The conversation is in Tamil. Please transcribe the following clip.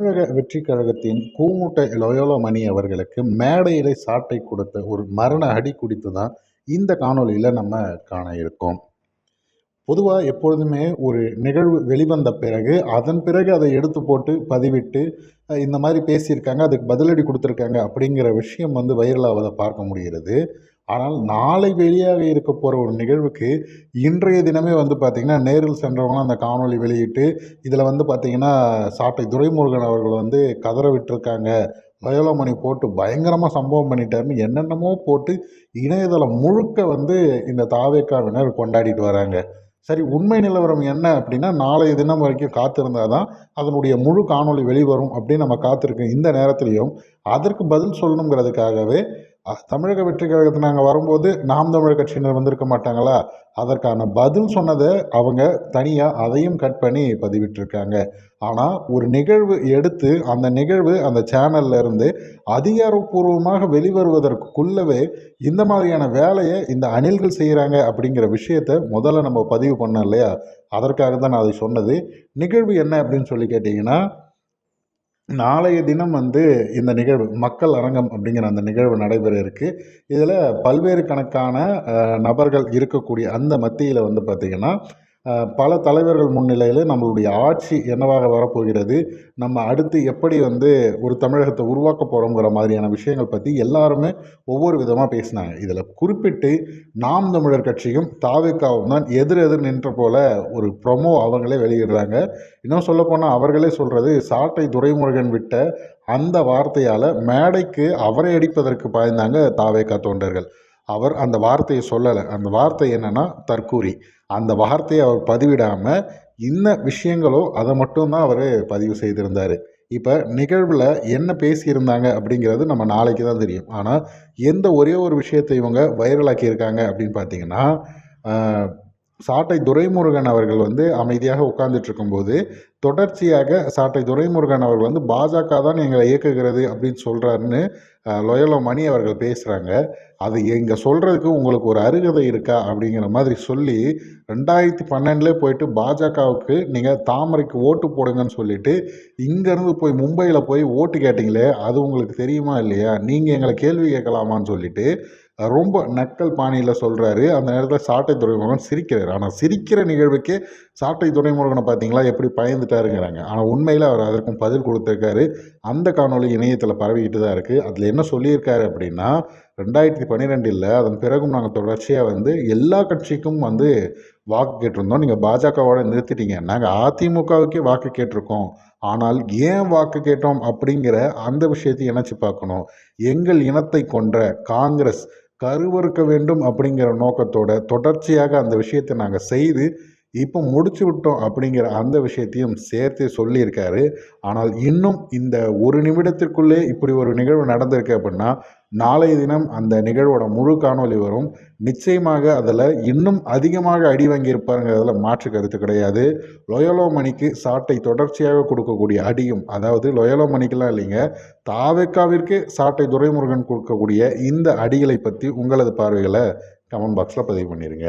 தமிழக வெற்றி கழகத்தின் கூமுட்டை லொயோலா மணி அவர்களுக்கு மேடையிலே சாட்டை கொடுத்த ஒரு மரண அடி குடித்து தான் இந்த காணொளியில் நம்ம காண இருக்கோம். பொதுவாக எப்பொழுதுமே ஒரு நிகழ்வு வெளிவந்த பிறகு அதன் பிறகு அதை எடுத்து போட்டு பதிவிட்டு இந்த மாதிரி பேசியிருக்காங்க அதுக்கு பதிலடி கொடுத்துருக்காங்க அப்படிங்கிற விஷயம் வந்து வைரலாவதை பார்க்க முடிகிறது. ஆனால் நாளை வெளியாக இருக்க போகிற ஒரு நிகழ்வுக்கு இன்றைய தினமே வந்து பார்த்திங்கன்னா நேரில் சென்றவங்களாம் அந்த காணொளி வெளியிட்டு இதில் வந்து பார்த்திங்கன்னா சாட்டை துரைமுருகன் அவர்கள் வந்து கதற விட்டுருக்காங்க. வயோலமணி போட்டு பயங்கரமாக சம்பவம் பண்ணிட்டாருன்னு என்னென்னமோ போட்டு இணையதளம் முழுக்க வந்து இந்த தாவேக்காவினர் கொண்டாடிட்டு வராங்க. சரி உண்மை நிலவரம் என்ன அப்படின்னா நாளைய தினம் வரைக்கும் காத்திருந்தால் தான் அதனுடைய முழு காணொளி வெளிவரும் அப்படின்னு நம்ம காத்திருக்கோம் இந்த நேரத்துலையும் அதற்கு பதில் சொல்லணுங்கிறதுக்காகவே தமிழக வெற்றி கழகத்தை நாங்கள் வரும்போது நாம் தமிழர் கட்சியினர் வந்திருக்க மாட்டாங்களா? அதற்கான பதில் சொன்னதை அவங்க தனியாக அதையும் கட் பண்ணி பதிவிட்டிருக்காங்க. ஆனால் ஒரு நிகழ்வு எடுத்து அந்த நிகழ்வு அந்த சேனல்ல இருந்து அதிகாரப்பூர்வமாக வெளிவருவதற்குள்ளவே இந்த மாதிரியான வேலையை இந்த அணில்கள் செய்கிறாங்க அப்படிங்கிற விஷயத்த முதல்ல நம்ம பதிவு பண்ணோம் இல்லையா? அதற்காக தான் நான் அதை சொன்னது. நிகழ்வு என்ன அப்படின்னு சொல்லி கேட்டிங்கன்னா நாளைய தினம் வந்து இந்த நிகழ்வு மக்கள் அரங்கம் அப்படிங்கிற அந்த நிகழ்வு நடைபெற இருக்கு. இதில் பல்வேறு கணக்கான நபர்கள் இருக்கக்கூடிய அந்த மத்தியில் வந்து பார்த்திங்கன்னா பல தலைவர்கள் முன்னிலையில் நம்மளுடைய ஆட்சி என்னவாக வரப்போகிறது நம்ம அடுத்து எப்படி வந்து ஒரு தமிழகத்தை உருவாக்க போகிறோங்கிற மாதிரியான விஷயங்கள் பற்றி எல்லாருமே ஒவ்வொரு விதமாக பேசினாங்க. இதில் குறிப்பிட்டு நாம் தமிழர் கட்சியும் தாவிக்காவும் தான் எதிர் எதிர் நின்ற போல ஒரு ப்ரொமோ அவங்களே வெளியிடுறாங்க. இன்னும் சொல்லப்போனால் அவர்களே சொல்கிறது சாட்டை துரைமுருகன் விட்ட அந்த வார்த்தையால் மேடைக்கு அவரை அடிப்பதற்கு பாய்ந்தாங்க தாவேக்கா தொண்டர்கள். அவர் அந்த வார்த்தையை சொல்லலை. அந்த வார்த்தை என்னன்னா தற்கூரி அந்த வார்த்தையை அவர் பதிவிடாமல் இன்ன விஷயங்களோ அதை மட்டும்தான் அவர் பதிவு செய்திருந்தார். இப்போ நிகழ்வில் என்ன பேசியிருந்தாங்க அப்படிங்கிறது நம்ம நாளைக்கு தான் தெரியும். ஆனால் எந்த ஒரே ஒரு விஷயத்தை இவங்க வைரலாக்கியிருக்காங்க அப்படின்னு பார்த்தீங்கன்னா சாட்டை துரைமுருகன் அவர்கள் வந்து அமைதியாக உட்கார்ந்துட்டு இருக்கும்போது தொடர்ச்சியாக சாட்டை துரைமுருகன் அவர்கள் வந்து பாஜக தான் எங்களை இயக்குகிறது அப்படின்னு சொல்கிறாருன்னு லொயலோ மணி அவர்கள் பேசுகிறாங்க அது எங்கே சொல்கிறதுக்கு உங்களுக்கு ஒரு அருகதை இருக்கா? அப்படிங்கிற மாதிரி சொல்லி ரெண்டாயிரத்தி பன்னெண்டுலேயே போயிட்டு பாஜகவுக்கு நீங்கள் தாமரைக்கு ஓட்டு போடுங்கன்னு சொல்லிட்டு இங்கேருந்து போய் மும்பையில் போய் ஓட்டு கேட்டிங்களே அது உங்களுக்கு தெரியுமா இல்லையா? நீங்கள் எங்களை கேள்வி கேட்கலாமான்னு சொல்லிட்டு ரொம்ப நக்கல் பாணியில் சொல்கிறாரு அந்த நேரத்தில் சாட்டை துறைமுருகன் சிரிக்கிறார். ஆனால் சிரிக்கிற நிகழ்வுக்கே சாட்டை துறைமுருகனை பார்த்தீங்களா எப்படி பயந்துட்டாருங்கிறாங்க. ஆனால் உண்மையில் அவர் அதற்கும் பதில் கொடுத்துருக்காரு. அந்த காணொளி இணையத்தில் பரவிக்கிட்டு தான் இருக்குது அதில் என்ன சொல்லியிருக்காரு அப்படின்னா ரெண்டாயிரத்தி பன்னிரெண்டில் அதன் பிறகும் நாங்கள் தொடர்ச்சியாக வந்து எல்லா கட்சிக்கும் வந்து வாக்கு கேட்டிருந்தோம். நீங்கள் பாஜகவோட நிறுத்திட்டீங்க. நாங்கள் அதிமுகவுக்கே வாக்கு கேட்டிருக்கோம். ஆனால் ஏன் வாக்கு கேட்டோம் அப்படிங்கிற அந்த விஷயத்தை இணைச்சி பார்க்கணும். எங்கள் இனத்தை கொன்ற காங்கிரஸ் கருவறுக்க வேண்டும் அப்படிங்கிற நோக்கத்தோட தொடர்ச்சியாக அந்த விஷயத்தை நாங்கள் செய்து இப்போ முடிச்சு விட்டோம் அப்படிங்கிற அந்த விஷயத்தையும் சேர்த்து சொல்லியிருக்காரு. ஆனால் இன்னும் இந்த ஒரு நிமிடத்திற்குள்ளே இப்படி ஒரு நிகழ்வு நடந்திருக்கு அப்படின்னா நாளைய தினம் அந்த நிகழ்வோட முழு காணொளி வரும். நிச்சயமாக அதில் இன்னும் அதிகமாக அடி வாங்கியிருப்பாருங்கிறதுல மாற்று கருத்து கிடையாது. லொயலோ மணிக்கு சாட்டை தொடர்ச்சியாக கொடுக்கக்கூடிய அடியும் அதாவது லொயலோ மணிக்கெல்லாம் இல்லைங்க தாவேக்காவிற்கு சாட்டை துரைமுருகன் கொடுக்கக்கூடிய இந்த அடிகளை பற்றி உங்களது பார்வைகளை கமெண்ட் பாக்ஸில் பதிவு பண்ணிடுங்க